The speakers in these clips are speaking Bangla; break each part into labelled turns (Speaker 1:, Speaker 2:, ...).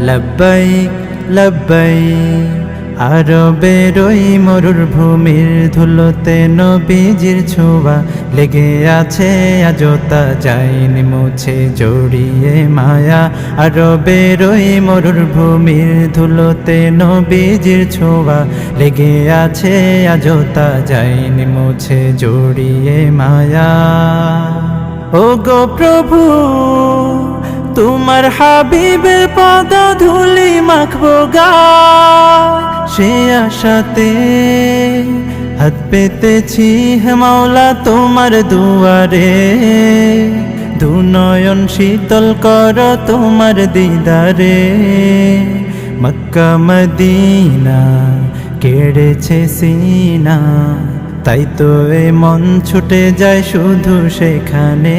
Speaker 1: লব্বাই লব্বাই আরবে রই মরুর ভূমির ধুলোতে নবীজির ছোঁয়া লেগে আছে আজতা যাইনি মুছে জড়িয়ে মায়া। আর বেরোই মরুর ভূমির ধুলোতে নবীজির ছোঁয়া লেগে আছে আজতা যাইনি মুছে জড়িয়ে মায়া। ও গো প্রভু তোমার হাবিবের পদ ধুলি মাখবো গা। সে আশাতে হাত পেতেছি হে মাওলা তোমার দুয়ারে। দুনয়ন শীতল কর তোমার দিদারে। মক্কা মদিনা কেড়েছে সিনা, তাই তো এ মন ছুটে যায় শুধু সেখানে।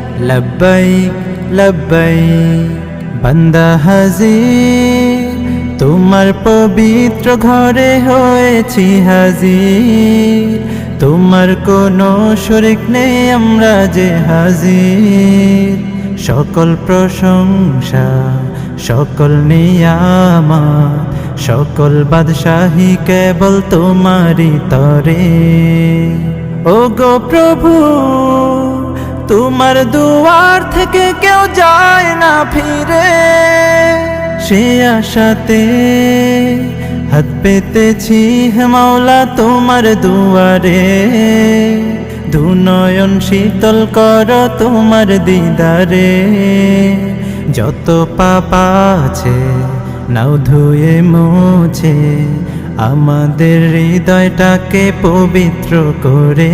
Speaker 1: লব্বাইক লব্বাইক বান্দা হাজির তোমার পবিত্র ঘরে হয়েছি হাজির তোমার কোনো শরিক নেই আমরা যে হাজির সকল প্রশংসা, সকল নিয়ামা সকল বাদশাহী কেবল তোমারই তরে। ও গো প্রভু তোমার দুয়ার থেকে কেউ যায় না ফিরে। সে আশাতে হাত পেতেছি হে মাওলা তোমার দুয়ারে। দুনয়ন শীতল কর তোমার দিদারে। যত পাপা আছে নাও ধুয়ে মুছে, আমাদের হৃদয়টাকে পবিত্র করে।